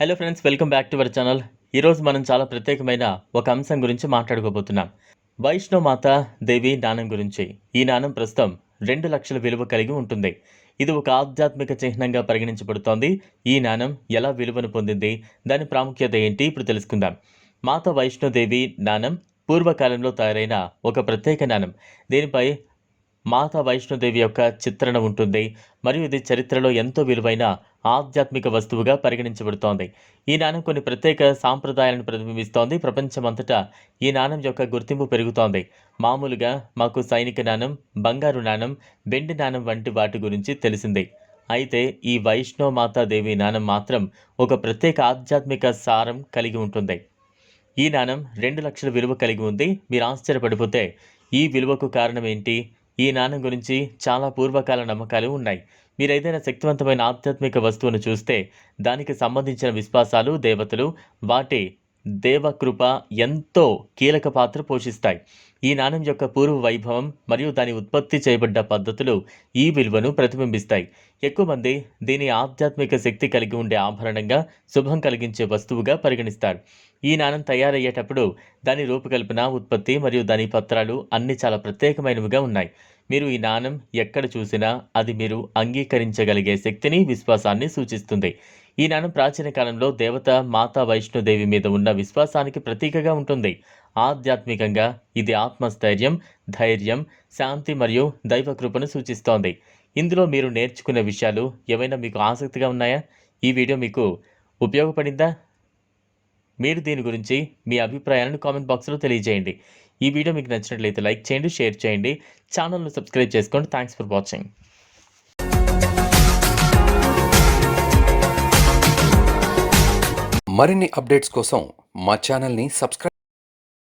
Hello friends welcome back to our channel ఈరోజు మనం చాలా ప్రత్యేకమైన ఒక అంశం గురించి మాట్లాడుకోబోతున్నాం. వైష్ణవమాత దేవి నాణం గురించి. ఈ నాణం ప్రస్తుతం రెండు లక్షల విలువ కలిగి ఉంటుంది. ఇది ఒక ఆధ్యాత్మిక చిహ్నంగా పరిగణించబడుతోంది. ఈ నాణం ఎలా విలువను పొందింది? దాని ప్రాముఖ్యత ఏంటి? ఇప్పుడు తెలుసుకుందాం. మాత వైష్ణోదేవి నాణం పూర్వకాలంలో తయారైన ఒక ప్రత్యేక నాణం దీనిపై మాతా వైష్ణోదేవి యొక్క చిత్రణ ఉంటుంది. మరియు ఇది చరిత్రలో ఎంతో విలువైన ఆధ్యాత్మిక వస్తువుగా పరిగణించబడుతోంది. ఈ నాణం కొన్ని ప్రత్యేక సాంప్రదాయాలను ప్రతిబింబిస్తోంది. ప్రపంచమంతటా ఈ నాణం యొక్క గుర్తింపు పెరుగుతోంది. మామూలుగా మాకు సైనిక నాణం బంగారు నాణం వెండి నాణం వంటి వాటి గురించి తెలిసింది. అయితే ఈ వైష్ణవ మాతాదేవి నాణం మాత్రం ఒక ప్రత్యేక ఆధ్యాత్మిక సారం కలిగి ఉంటుంది. ఈ నాణం రెండు లక్షల విలువ కలిగి ఉంది. మీరు ఆశ్చర్యపడిపోతే ఈ విలువకు కారణం ఏంటి? ఈ నాణం గురించి చాలా పూర్వకాల నమ్మకాలు ఉన్నాయి. మీరు ఏదైనా శక్తివంతమైన ఆధ్యాత్మిక వస్తువును చూస్తే దానికి సంబంధించిన విశ్వాసాలు దేవతలు వాటి దేవకృప ఎంతో కీలక పాత్ర పోషిస్తాయి. ఈ నాణం యొక్క పూర్వ వైభవం మరియు దాని ఉత్పత్తి చేయబడ్డ పద్ధతులు ఈ విలువను ప్రతిబింబిస్తాయి. ఎక్కువ మంది దీని ఆధ్యాత్మిక శక్తి కలిగి ఉండే ఆభరణంగా శుభం కలిగించే వస్తువుగా పరిగణిస్తారు. ఈ నాణం తయారయ్యేటప్పుడు దాని రూపకల్పన ఉత్పత్తి మరియు దాని పత్రాలు అన్ని చాలా ప్రత్యేకమైనవిగా ఉన్నాయి. మీరు ఈ నాణం ఎక్కడ చూసినా అది మీరు అంగీకరించగలిగే శక్తిని విశ్వాసాన్ని సూచిస్తుంది. ఈ నాణం ప్రాచీన కాలంలో దేవత మాతా వైష్ణోదేవి మీద ఉన్న విశ్వాసానికి ప్రతీకగా ఉంటుంది. ఆధ్యాత్మికంగా ఇది ఆత్మస్థైర్యం ధైర్యం శాంతి మరియు దైవ కృపను సూచిస్తోంది. ఇందులో మీరు నేర్చుకునే విషయాలు ఏవైనా మీకు ఆసక్తిగా ఉన్నాయా? ఈ వీడియో మీకు ఉపయోగపడిందా? మీరు దీని గురించి మీ అభిప్రాయాలను కామెంట్ బాక్స్లో తెలియజేయండి. ఈ వీడియో మీకు నచ్చినట్లయితే లైక్ చేయండి షేర్ చేయండి. ఛానల్ను సబ్స్క్రైబ్ చేసుకోండి. Thanks for watching. మరిన్ని అప్డేట్స్ కోసం మా ఛానల్ని సబ్స్క్రైబ్